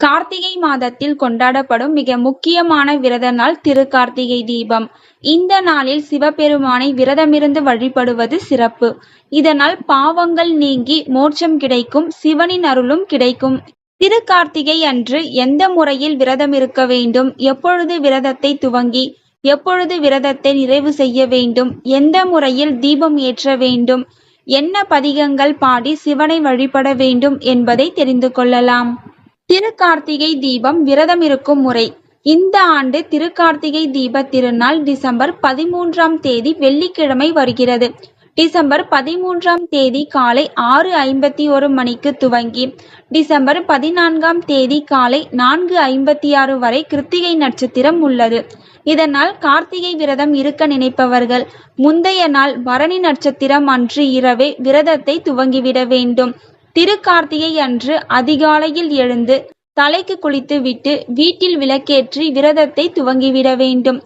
கார்த்திகை மாதத்தில் கொண்டாடப்படும் மிக முக்கியமான விரத நாள் திருக்கார்த்திகை தீபம். இந்த நாளில் சிவபெருமானை விரதமிருந்து வழிபடுவது சிறப்பு. இதனால் பாவங்கள் நீங்கி மோட்சம் கிடைக்கும், சிவனின் அருளும் கிடைக்கும். திருக்கார்த்திகை அன்று எந்த முறையில் விரதம் இருக்க வேண்டும், எப்பொழுது விரதத்தை துவங்கி, எப்பொழுது விரதத்தை நிறைவு செய்ய வேண்டும், எந்த முறையில் தீபம் ஏற்ற வேண்டும், என்ன பதிகங்கள் பாடி சிவனை வழிபட வேண்டும் என்பதை தெரிந்து கொள்ளலாம். திருக்கார்த்திகை தீபம் விரதம் இருக்கும் முறை இந்த ஆண்டு திருக்கார்த்திகை தீப திருநாள் டிசம்பர் பதிமூன்றாம் தேதி வெள்ளிக்கிழமை வருகிறது. டிசம்பர் பதிமூன்றாம் தேதி காலை ஆறு ஐம்பத்தி ஒரு மணிக்கு துவங்கி டிசம்பர் பதினான்காம் தேதி காலை நான்கு ஐம்பத்தி ஆறு வரை கிருத்திகை நட்சத்திரம் உள்ளது. இதனால் கார்த்திகை விரதம் இருக்க நினைப்பவர்கள் முந்தைய நாள் பரணி நட்சத்திரம் அன்று இரவே விரதத்தை துவங்கிவிட வேண்டும். திருக்கார்த்திகை அன்று அதிகாலையில் எழுந்து தலைக்கு குளித்து விட்டு வீட்டில் விளக்கேற்றி விரதத்தை துவங்கிவிட வேண்டும்.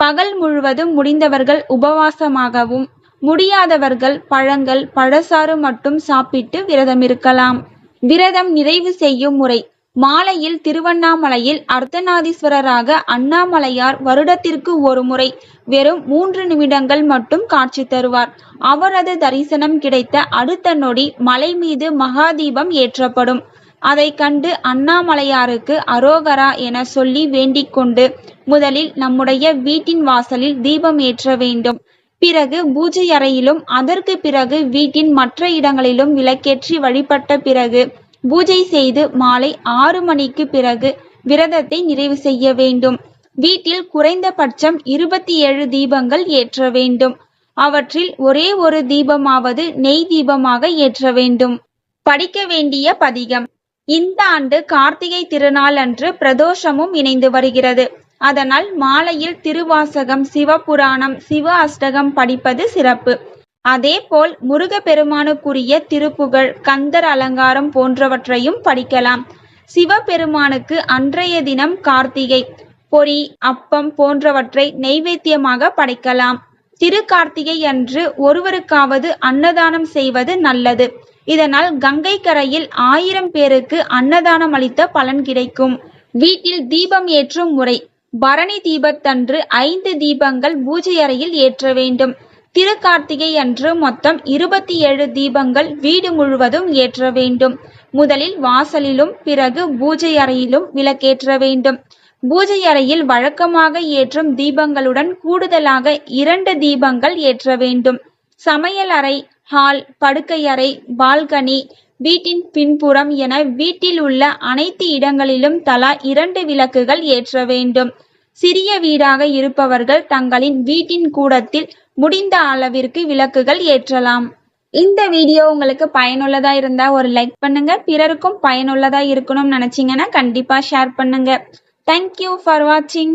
பகல் முழுவதும் முடிந்தவர்கள் உபவாசமாகவும், முடியாதவர்கள் பழங்கள், பழசாறு மட்டும் சாப்பிட்டு விரதம் இருக்கலாம் விரதம் நிறைவு செய்யும் முறை மாலையில் திருவண்ணாமலையில் அர்த்தநாதீஸ்வரராக அண்ணாமலையார் வருடத்திற்கு ஒருமுறை வெறும் மூன்று நிமிடங்கள் மட்டும் காட்சி தருவார். அவரது தரிசனம் கிடைத்த அடுத்த நொடி மலை மீது மகாதீபம் ஏற்றப்படும். அதை கண்டு அண்ணாமலையாருக்கு அரோகரா என சொல்லி வேண்டிக் கொண்டு முதலில் நம்முடைய வீட்டின் வாசலில் தீபம் ஏற்ற வேண்டும். பிறகு பூஜை அறையிலும் அதற்கு பிறகு வீட்டின் மற்ற இடங்களிலும் விளக்கேற்றி வழிபட்ட பிறகு பூஜை செய்து மாலை ஆறு மணிக்கு பிறகு விரதத்தை நிறைவு செய்ய வேண்டும். வீட்டில் குறைந்தபட்சம் இருபத்தி ஏழு தீபங்கள் ஏற்ற வேண்டும். அவற்றில் ஒரே ஒரு தீபமாவது நெய் தீபமாக ஏற்ற வேண்டும். படிக்க வேண்டிய பதிகம் இந்த ஆண்டு கார்த்திகை திருநாள் அன்று பிரதோஷமும் இணைந்து வருகிறது. அதனால் மாலையில் திருவாசகம், சிவபுராணம், சிவ அஷ்டகம் படிப்பது சிறப்பு. அதேபோல் முருகப்பெருமானுக்குரிய திருப்புகழ், கந்தர் அலங்காரம் போன்றவற்றையும் படிக்கலாம். சிவபெருமானுக்கு அன்றைய தினம் கார்த்திகை, பொரி, அப்பம் போன்றவற்றை நெய்வேத்தியமாக படைக்கலாம். திருக்கார்த்திகை அன்று ஒருவருக்காவது அன்னதானம் செய்வது நல்லது. இதனால் கங்கை கரையில் ஆயிரம் பேருக்கு அன்னதானம் அளித்த பலன் கிடைக்கும். வீட்டில் தீபம் ஏற்றும் முறை பரணி தீபத்தன்று ஐந்து தீபங்கள் பூஜை அறையில் ஏற்ற வேண்டும். திருக்கார்த்திகை அன்று மொத்தம் இருபத்தி ஏழு தீபங்கள் வீடு முழுவதும் ஏற்ற வேண்டும். முதலில் வாசலிலும் பிறகு பூஜை அறையிலும் விளக்கேற்ற வேண்டும். பூஜை அறையில் வழக்கமாக ஏற்றும் தீபங்களுடன் கூடுதலாக இரண்டு தீபங்கள் ஏற்ற வேண்டும். சமையல் அறை, ஹால், படுக்கையறை, பால்கனி, வீட்டின் பின்புறம் என வீட்டில் உள்ள அனைத்து இடங்களிலும் தலா இரண்டு விளக்குகள் ஏற்ற வேண்டும். சிறிய வீடாக இருப்பவர்கள் தங்களின் வீட்டின் கூடத்தில் முடிந்த அளவிற்கு விளக்குகள் ஏற்றலாம். இந்த வீடியோ உங்களுக்கு பயனுள்ளதா இருந்தா ஒரு லைக் பண்ணுங்க. பிறருக்கும் பயனுள்ளதா இருக்கணும்னு நினைச்சீங்கன்னா கண்டிப்பா ஷேர் பண்ணுங்க. தேங்க்யூ ஃபார் வாட்சிங்.